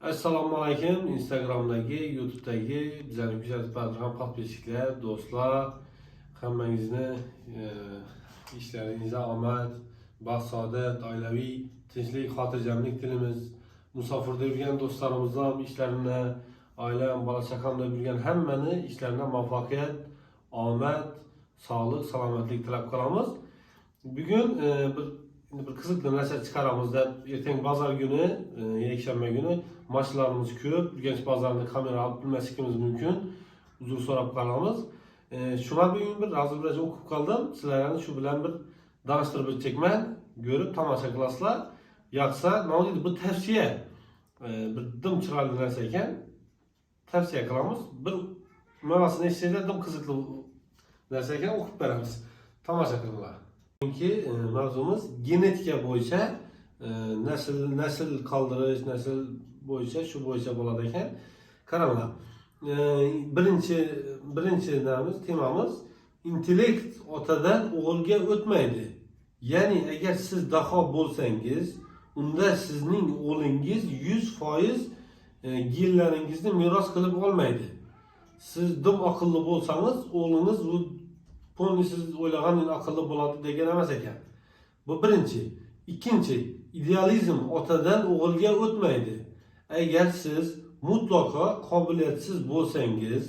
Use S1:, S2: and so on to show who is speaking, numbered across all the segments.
S1: assalomu alaykum instagramdagi youtubedagi bizani kuzatib hamxalq beshiklar do'stlar. Hammangizni e, ishlaringizda omad baxt saodat oilaviy tinchlik xotirjamlik tilimiz musofirda yurgan do'stlarimizni ham ishlarini oilam bola chaqamda yurgan hammani ishlarini muvaffaqiyat omad sog'lik salomatlik tilab qolamiz bugun e, bir bir bir narsa chiqaramiz deb ertaga bozor kuni, e, yakshanba kuni mashinalarimiz ko'p, Urganch bozorini kamera olib bilmasligimiz mumkin. Uzr so'rab qolamiz. E, shuna bugun bir razilbraj o'qib qoldim. Sizlarni shu bilan bir tanishtirib o'tacakman. Ko'rib tomosha qilasizlar. Yoqsa, nima deydi bu tavsiya. E, bir dim chiroyli narsa ekan. Tavsiya. Bir mavasini eshitsanglar dim qiziqli narsa ekan o'qib beramiz. Tomosha qilinglar. Bugungi e, mavzumuz genetika bo'yicha e, nasl nasl qoldirish, nasl bo'yicha shu bo'yicha bo'ladi ekan. Qaranglar. E, birinchi birinchi namiz temamiz intellekt otadan o'g'ilga o'tmaydi. Ya'ni agar siz daho bo'lsangiz, unda sizning o'g'lingiz 100% e, genlaringizni meros qilib olmaydi. Siz dim aqlli bo'lsangiz, o'g'lingiz Ponni siz o'ylagan aqlli bo'ladi degan emas ekan. Bu birinchi. Ikkinchi, idealizm otadan o'g'ilga o'tmaydi. Agar siz mutlaqo qobiliyatsiz bo'lsangiz,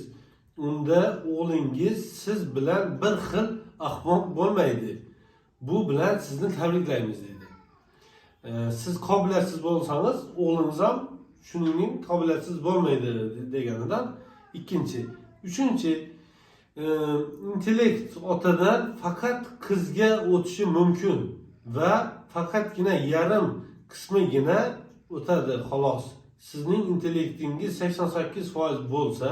S1: unda o'g'lingiz siz bilan bir xil ahmoq bo'lmaydi. Bu bilan sizni tabriklaymiz dedi. Ee, siz qobiliyatsiz bo'lsangiz, o'g'lingiz ham shuningdek qobiliyatsiz bo'lmaydi deganidan ikkinchi. Uchinchi, e, intellekt otadan faqat qizga o'tishi mumkin va faqatgina yarim qismigina o'tadi xolos. Sizning intellektingiz 88% bo'lsa,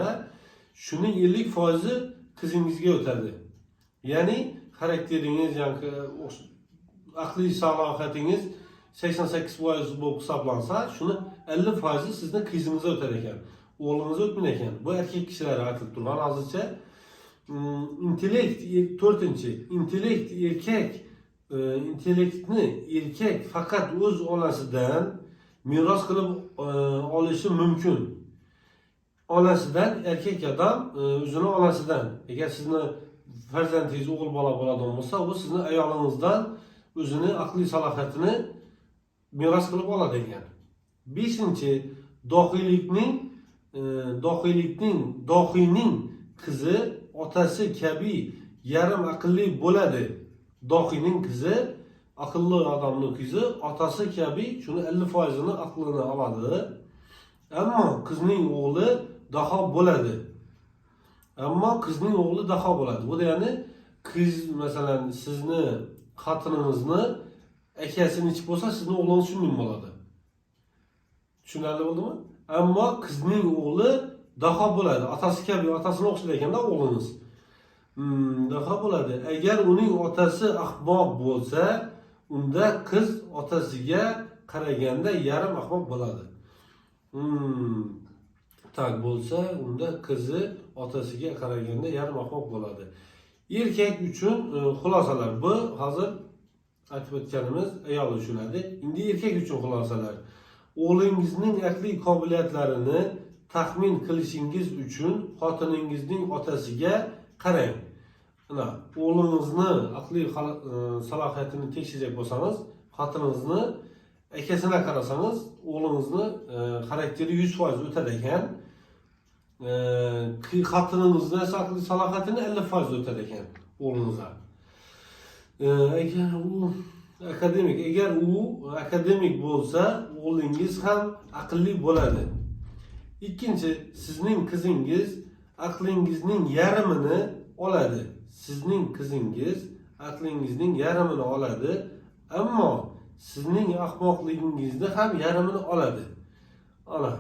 S1: shuning 50%i qizingizga o'tadi. Ya'ni xarakteringiz, aqliy salohiyatingiz 88% bo'lib hisoblansa, shuni 50% sizni qizingizga o'tar ekan. O'g'lingizga. Bu erkak kishilar aytilib turgan hozircha Hmm, intellekt to'rtinchi intellekt erkak e, intellektni erkak faqat o'z onasidan meros qilib e, olishi mumkin. Onasidan erkak odam e, o'zini onasidan. Agar sizni farzandingiz o'g'il bola bo'ladigan bo'lsa u sizni ayolingizdan o'zini aqliy salohiyatini meros qilib oladi ekan beshinchi dohiylikning dohiylikning dohiyning qizi otasi kabi yarim aqlli bo'ladi. Dohiyning qizi aqlli odamning qizi otasi kabi shuni 50%ni aqlini oladi. Ammo qizning o'g'li daho bo'ladi. Ammo qizning o'g'li daho bo'ladi. Bu degani qiz masalan sizni xotiningizni akasini ichib bo'lsa, sizni o'g'lingiz shunday bo'ladi. Tushunarli bo'ldimi? Ammo qizning o'g'li daho bo'ladi. Otasi kabi otasini o'xshaydi ekanda o'g'liniz. Hmm, daho bo'ladi. Agar uning otasi ahmoq bo'lsa, unda qiz otasiga qaraganda yarim ahmoq bo'ladi. Hmm. Tak bo'lsa, unda qizi otasiga qaraganda yarim ahmoq bo'ladi. Erkak uchun e, xulosalar bu hozir aytib o'tganimiz ayol uchun edi. Endi erkak uchun xulosalar. O'g'lingizning aqliy qobiliyatlarini taxmin qilishingiz uchun xotiningizning otasiga qarang. Mana o'g'lingizni aqliy e, salohiyatini tekshirajak bo'lsangiz, xotiningizni akasini qarasangiz, o'g'lingizni e, xarakteri 100% o'tadi ekan. E, xotiningizni esa aqliy salohiyatini 50% o'tadi ekan o'g'lingizga. Agar u akademik, agar u akademik bo'lsa, o'g'lingiz ham aqlli bo'ladi. Ikkinchi, sizning qizingiz aqlingizning yarmini oladi. Sizning qizingiz aqlingizning yarmini oladi, ammo sizning ahmoqligingizni ham yarmini oladi. Ana,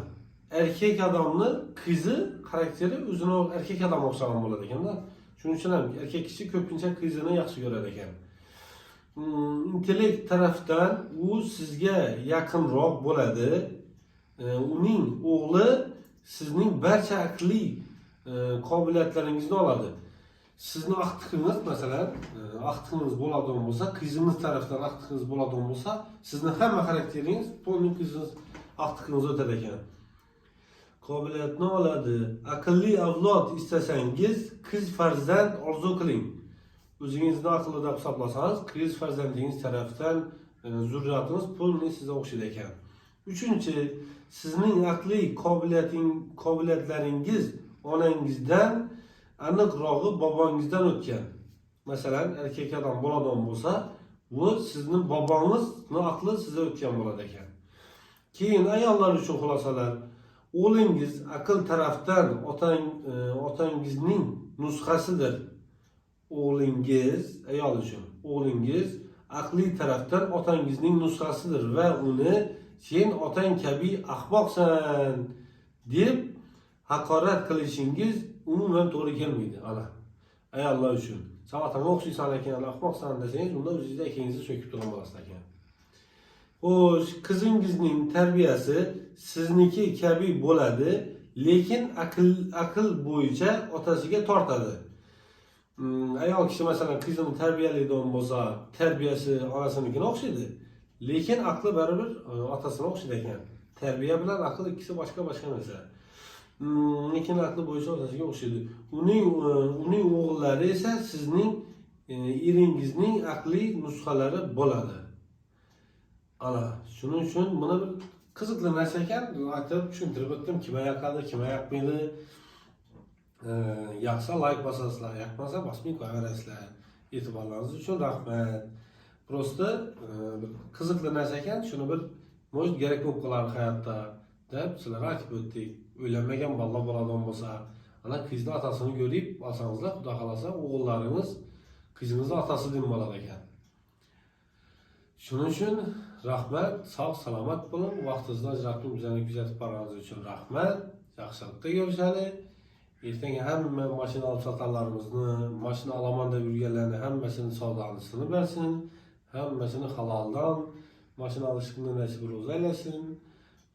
S1: erkak odamni qizi xarakteri o'zini erkak odam o'xshagan bo'ladi ekanda. Shuning uchun ham erkak kishi ko'pincha qizini yaxshi ko'radi ekan. Hmm, intellekt tarafdan u sizga yaqinroq bo'ladi. uning o'g'li sizning barcha aqliy e, qobiliyatlaringizni oladi. Sizni aqtiqingiz masalan, e, aqtiqingiz bo'ladigan bo'lsa, qizingiz tarafdan aqtiqingiz bo'ladigan bo'lsa, sizni hamma xarakteringiz polniy qizingiz aqtiqingiz o'tadi ekan. qobiliyatni oladi aqlli avlod istasangiz qiz farzand orzu qiling o'zingizni aqlli deb hisoblasangiz qiz farzandingiz tarafdan e, zurriyatiniz полный sizga o'xshaydi ekan uchinchi sizning aqliy qobiliyating qobiliyatlaringiz onangizdan aniqrog'i bobongizdan o'tgan masalan erkak odam boladon bo'lsa bu sizni bobongizni aqli sizga o'tgan bo'ladi ekan keyin ayollar uchun xulosalar o'g'lingiz aql tarafdan otang e, otangizning nusxasidir o'g'lingiz ayol uchun o'g'lingiz aqliy tarafdan otangizning nusxasidir va uni sen otang kabi ahmoqsan deb haqorat qilishingiz umuman to'g'ri kelmaydi ana. Ayollar uchun. San otangga o'xshaysan ekan ahmoqsan desangiz unda o'zingizni akangizni so'kib turgan bo'lasiz ekan. Xo'sh qizingizning tarbiyasi sizniki kabi bo'ladi lekin aql aql bo'yicha otasiga tortadi. Hmm, ayol kishi masalan qizini tarbiyalaydigan bo'lsa tarbiyasi onasinikini o'xshaydi lekin aqli baribir e, otasini o'xshaydi tarbiya bilan aql ikkisi boshqa boshqa narsa Hmm, lekin aqli bo'yicha otasiga o'xshaydi uning e, uning o'g'illari esa sizning e, eringizning aqliy nusxalari bo'ladi ana shuning uchun buni bir qiziqli narsa ekan aytib tushuntirib o'tdim kim yoqadi kim yoqmaydi yoqsa layk bosasizlar yoqmasa bosmay qo'yaverasizlar e'tiborlaringiz uchun rahmat просто e, bir qiziqli narsa ekan shuni bir может kerak bo'lib qolar hayotda deb sizlarga aytib o'tdik uylanmagan bolalar bo'ladigan bo'lsa ana qizni otasini ko'rib olsangizlar xudo xohlasa o'g'illaringiz qizingizni otasi deb bo'ladi ekan shuning uchun rahmat sog' salomat bo'ling vaqtingizni ajratib bizani kuzatib borganingiz uchun rahmat yaxshilikda görüşelim ertaga hamma mashina olib sotarlarimizni mashina olaman deb yurganlarni hammasini savdosini bersin Həmməsini halaldan, maşın alışqını nəsib ruza eləsin.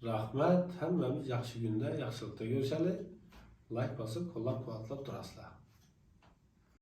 S1: Rəhmət, həmməmiz yaxşı gündə, yaxşılıqda görüşəli. Like basıb, qollab-quvvatlab duraslar.